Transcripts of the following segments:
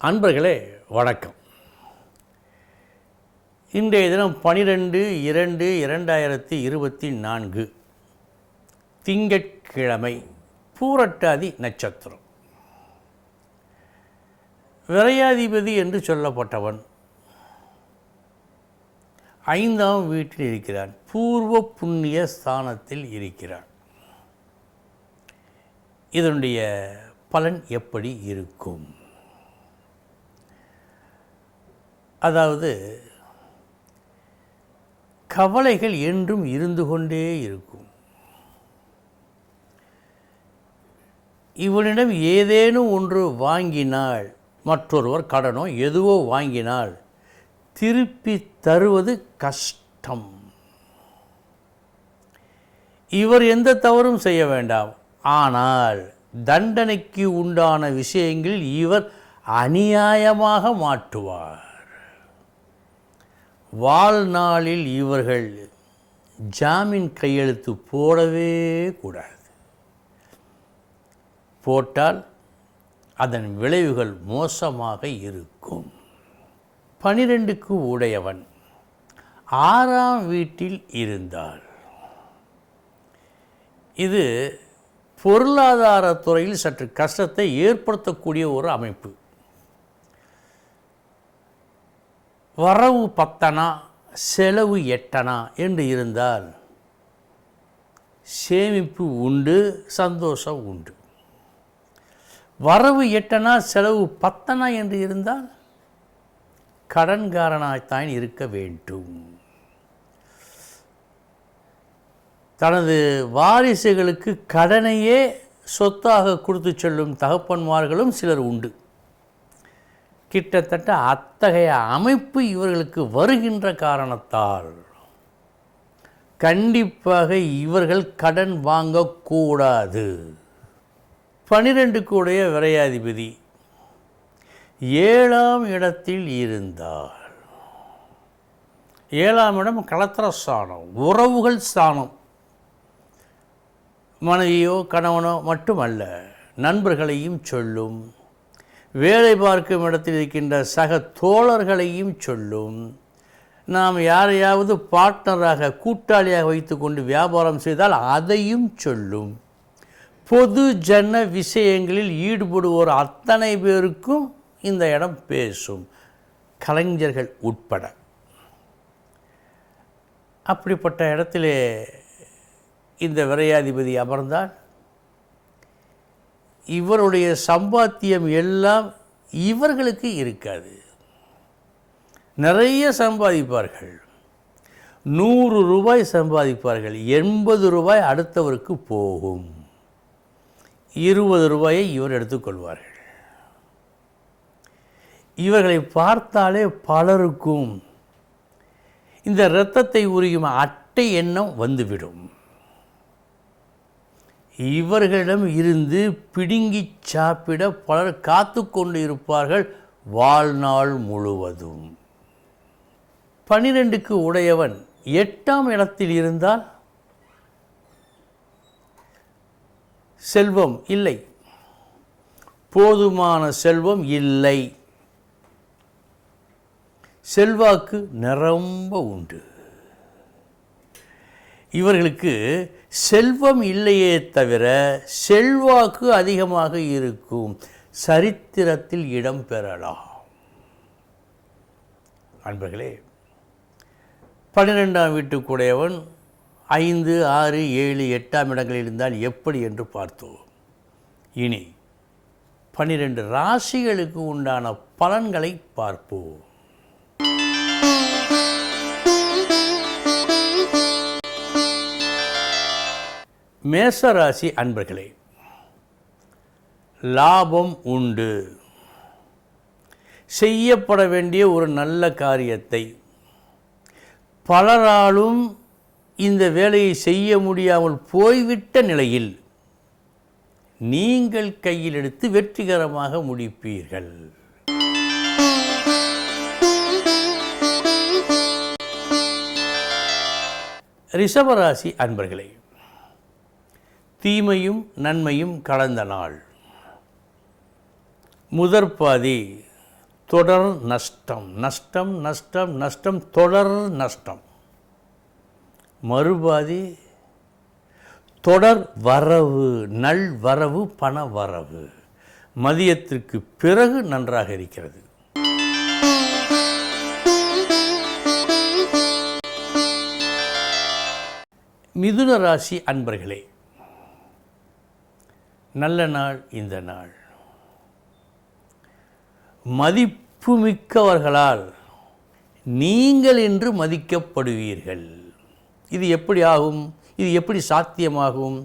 அன்பர்களே வணக்கம். இன்றைய தினம் பனிரெண்டு இரண்டு இரண்டாயிரத்தி இருபத்தி நான்கு திங்கட்கிழமை பூரட்டாதி நட்சத்திரம். விரையாதிபதி என்று சொல்லப்பட்டவன் ஐந்தாம் வீட்டில் இருக்கிறான். பூர்வ புண்ணிய ஸ்தானத்தில் இருக்கிறான். இதனுடைய பலன் எப்படி இருக்கும்? அதாவது கவலைகள் என்றும் இருந்து கொண்டே இருக்கும். இவனிடம் ஏதேனும் ஒன்று வாங்கினால் மற்றொருவர் கடனோ எதுவோ வாங்கினால் திருப்பி தருவது கஷ்டம். இவர் எந்த தவறும் செய்ய வேண்டாம். ஆனால் தண்டனைக்கு உண்டான விஷயங்களில் இவர் அநியாயமாக மாட்டுவார் வாழ்நாளில் இவர்கள் ஜாமீன் கையெழுத்து போடவே கூடாது. போட்டால் அதன் விளைவுகள் மோசமாக இருக்கும். பனிரெண்டுக்கு உடையவன் ஆறாம் வீட்டில் இருந்தால். இது பொருளாதாரத்துறையில் சற்று கஷ்டத்தை ஏற்படுத்தக்கூடிய ஒரு அமைப்பு. வரவு பத்தனா செலவு எட்டனா என்று இருந்தால் சேமிப்பு உண்டு சந்தோஷம் உண்டு. வரவு எட்டனா செலவு பத்தனா என்று இருந்தால் கடன்காரனாய்த்தான் இருக்க வேண்டும். தனது வாரிசுகளுக்கு கடனையே சொத்தாக கொடுத்து செல்லும் தகப்பன்மார்களும் சிலர் உண்டு. கிட்டத்தட்ட அத்தகைய அமைப்பு இவர்களுக்கு வருகின்ற காரணத்தால் கண்டிப்பாக இவர்கள் கடன் வாங்கக்கூடாது. பனிரெண்டுக்கு உடைய விரையாதிபதி ஏழாம் இடத்தில் இருந்தால் ஏழாம் இடம் கலத்திர ஸ்தானம் உறவுகள் ஸ்தானம். மனைவியோ கணவனோ மட்டுமல்ல நண்பர்களையும் சொல்லும் வேலை பார்க்கும் இடத்தில் இருக்கின்ற சக தோழர்களையும் சொல்லும். நாம் யாரையாவது பார்ட்னராக கூட்டாளியாக வைத்துக்கொண்டு வியாபாரம் செய்தால் அதையும் சொல்லும். பொது ஜன விஷயங்களில் ஈடுபடுவோர் அத்தனை பேருக்கும் இந்த இடம் பேசும். கலைஞர்கள் உட்பட. அப்படிப்பட்ட இடத்திலே இந்த விரையாதிபதி அமர்ந்தால் இவருடைய சம்பாத்தியம் எல்லாம் இவர்களுக்கு இருக்காது. நிறைய சம்பாதிப்பார்கள். நூறு ரூபாய் சம்பாதிப்பார்கள். எண்பது ரூபாய் அடுத்தவருக்கு போகும். இருபது ரூபாயை இவர் எடுத்துக்கொள்வார்கள் இவர்களை பார்த்தாலே பலருக்கும் இந்த இரத்தத்தை உரியும் அட்டை எண்ணம் வந்துவிடும். இவர்களிடம் இருந்து பிடுங்கி சாப்பிட பலர் காத்து கொண்டு இருப்பார்கள் வாழ்நாள் முழுவதும். பனிரெண்டுக்கு உடையவன் எட்டாம் இடத்தில் இருந்தால் செல்வம் இல்லை. போதுமான செல்வம் இல்லை. செல்வாக்கு நிரம்ப உண்டு. இவர்களுக்கு செல்வம் இல்லையே தவிர செல்வாக்கு அதிகமாக இருக்கும். சரித்திரத்தில் இடம் பெறலாம். அன்பர்களே பன்னிரெண்டாம் வீட்டுக்குடையவன் ஐந்து ஆறு ஏழு எட்டாம் இடங்களில் இருந்தால் எப்படி என்று பார்த்தோம். இனி பன்னிரெண்டு ராசிகளுக்கு உண்டான பலன்களை பார்ப்போம். மேசராசி அன்பர்களே லாபம் உண்டு. செய்யப்பட வேண்டிய ஒரு நல்ல காரியத்தை பலராலும் இந்த வேலையை செய்ய முடியாமல் போய்விட்ட நிலையில் நீங்கள் கையில் எடுத்து வெற்றிகரமாக முடிப்பீர்கள். ரிஷபராசி அன்பர்களே தீமையும் நன்மையும் கலந்த நாள். முதற் பாதி தொடர் நஷ்டம். நஷ்டம் நஷ்டம் நஷ்டம் தொடர் நஷ்டம். மறுபாதி தொடர் வரவு நல் வரவு பண வரவு. மதியத்திற்கு பிறகு நன்றாக இருக்கிறது. மிதுன ராசி அன்பர்களே நல்ல நாள் இந்த நாள். மதிப்புமிக்கவர்களால் நீங்கள் என்று மதிக்கப்படுவீர்கள். இது எப்படி ஆகும்? இது எப்படி சாத்தியமாகும்?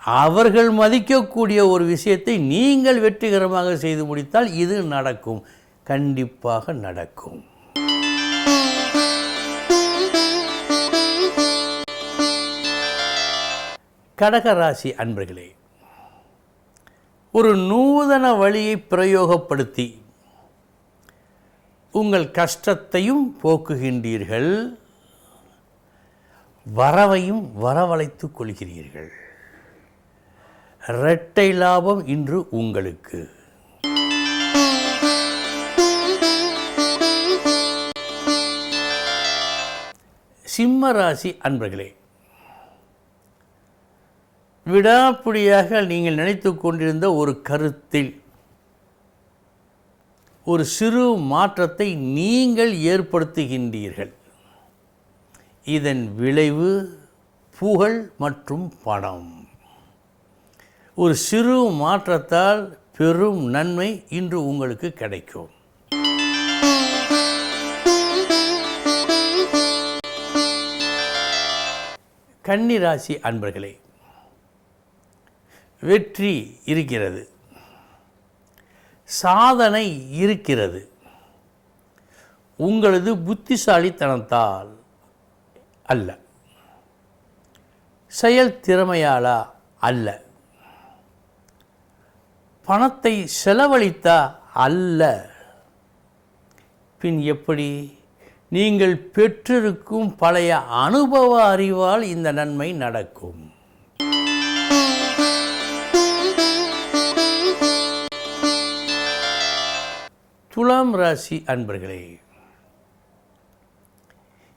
அவர்கள் மதிக்கக்கூடிய ஒரு விஷயத்தை நீங்கள் வெற்றிகரமாக செய்து முடித்தால் இது நடக்கும். கண்டிப்பாக நடக்கும். கடகராசி அன்பர்களே ஒரு நூதன வழியை பிரயோகப்படுத்தி உங்கள் கஷ்டத்தையும் போக்குகின்றீர்கள் வரவையும் வரவழைத்துக் கொள்கிறீர்கள். இரட்டை லாபம் இன்று உங்களுக்கு. சிம்ம ராசி அன்பர்களே விடாப்பிடியாக நீங்கள் நினைத்து கொண்டிருந்த ஒரு கருத்தில் ஒரு சிறு மாற்றத்தை நீங்கள் ஏற்படுத்துகின்றீர்கள். இதன் விளைவு புகழ் மற்றும் பணம். ஒரு சிறு மாற்றத்தால் பெரும் நன்மை இன்று உங்களுக்கு கிடைக்கும். கன்னிராசி அன்பர்களே வெற்றி இருக்கிறது. சாதனை இருக்கிறது. உங்களது புத்திசாலித்தனத்தால் அல்ல. செயல் திறமையாலா அல்ல. பணத்தை செலவழித்தா அல்ல. பின் எப்படி? நீங்கள் பெற்றிருக்கும் பழைய அனுபவ அறிவால் இந்த நன்மை நடக்கும். துலாம் ராசி அன்பர்களே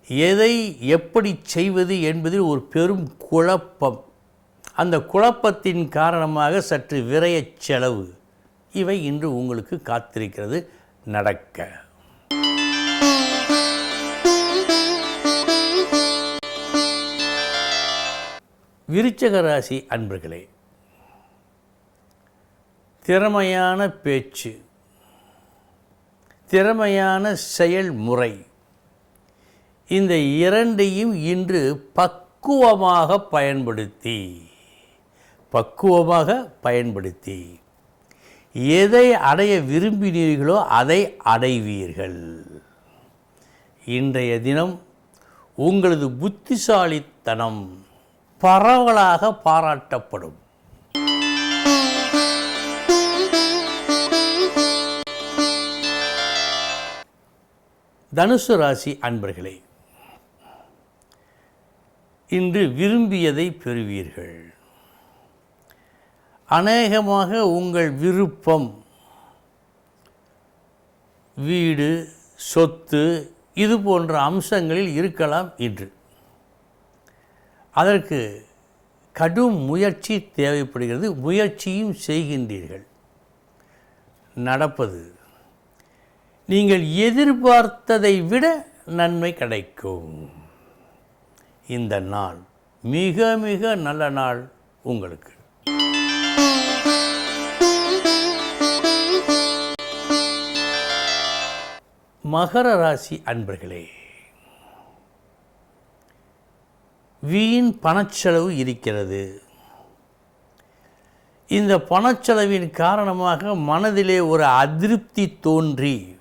எதை எப்படி செய்வது என்பதில் ஒரு பெரும் குழப்பம். அந்த குழப்பத்தின் காரணமாக சற்று விரைய செலவு இவை இன்று உங்களுக்கு காத்திருக்கிறது நடக்க. விருச்சக ராசி அன்பர்களே திறமையான பேச்சு திறமையான செயல்முறை. இந்த இரண்டையும் இன்று பக்குவமாக பயன்படுத்தி பக்குவமாக பயன்படுத்தி எதை அடைய விரும்பினீர்களோ அதை அடைவீர்கள். இன்றைய தினம் உங்களது புத்திசாலித்தனம் பரவலாக பாராட்டப்படும். தனுசு ராசி அன்பர்களே இன்று விரும்பியதை பெறுவீர்கள். அநேகமாக உங்கள் விருப்பம் வீடு சொத்து இது போன்ற அம்சங்களில் இருக்கலாம் இன்று. அதற்கு கடும் முயற்சி தேவைப்படுகிறது முயற்சியும் செய்கின்றீர்கள். நடப்பது நீங்கள் எதிர்பார்த்ததை விட நன்மை கிடைக்கும். இந்த நாள் மிக மிக நல்ல நாள் உங்களுக்கு. மகர ராசி அன்பர்களே வீண் பணச்செலவு இருக்கிறது. இந்த பணச்செலவின் காரணமாக மனதிலே ஒரு அதிருப்தி தோன்றி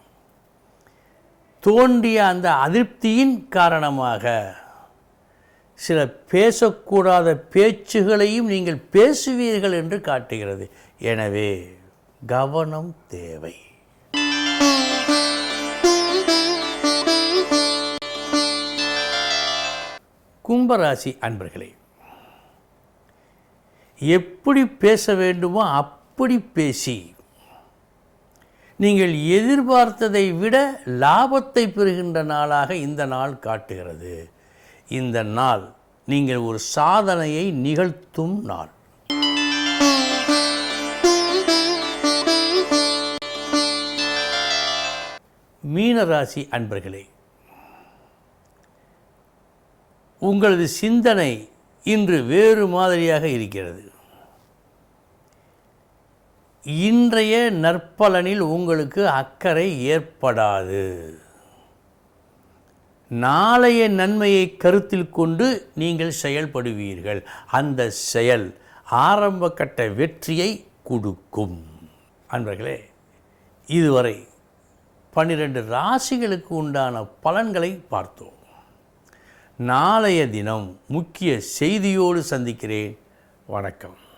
தோன்றிய அந்த அதிருப்தியின் காரணமாக சில பேசக்கூடாத பேச்சுகளையும் நீங்கள் பேசுவீர்கள் என்று காட்டுகிறது. எனவே கவனம் தேவை. கும்பராசி அன்பர்களே எப்படி பேச வேண்டுமோ அப்படி பேசி நீங்கள் எதிர்பார்த்ததை விட லாபத்தை பெறுகின்ற நாளாக இந்த நாள் காட்டுகிறது. இந்த நாள் நீங்கள் ஒரு சாதனையை நிகழ்த்தும் நாள். மீனராசி அன்பர்களே உங்களது சிந்தனை இன்று வேறு மாதிரியாக இருக்கிறது. இன்றைய நற்பலனில் உங்களுக்கு அக்கறை ஏற்படாது. நாளைய நன்மையை கருத்தில் கொண்டு நீங்கள் செயல்படுவீர்கள். அந்த செயல் ஆரம்ப கட்ட வெற்றியை கொடுக்கும். அன்பர்களே இதுவரை பன்னிரண்டு ராசிகளுக்கு உண்டான பலன்களை பார்த்தோம். நாளைய தினம் முக்கிய செய்தியோடு சந்திக்கிறேன். வணக்கம்.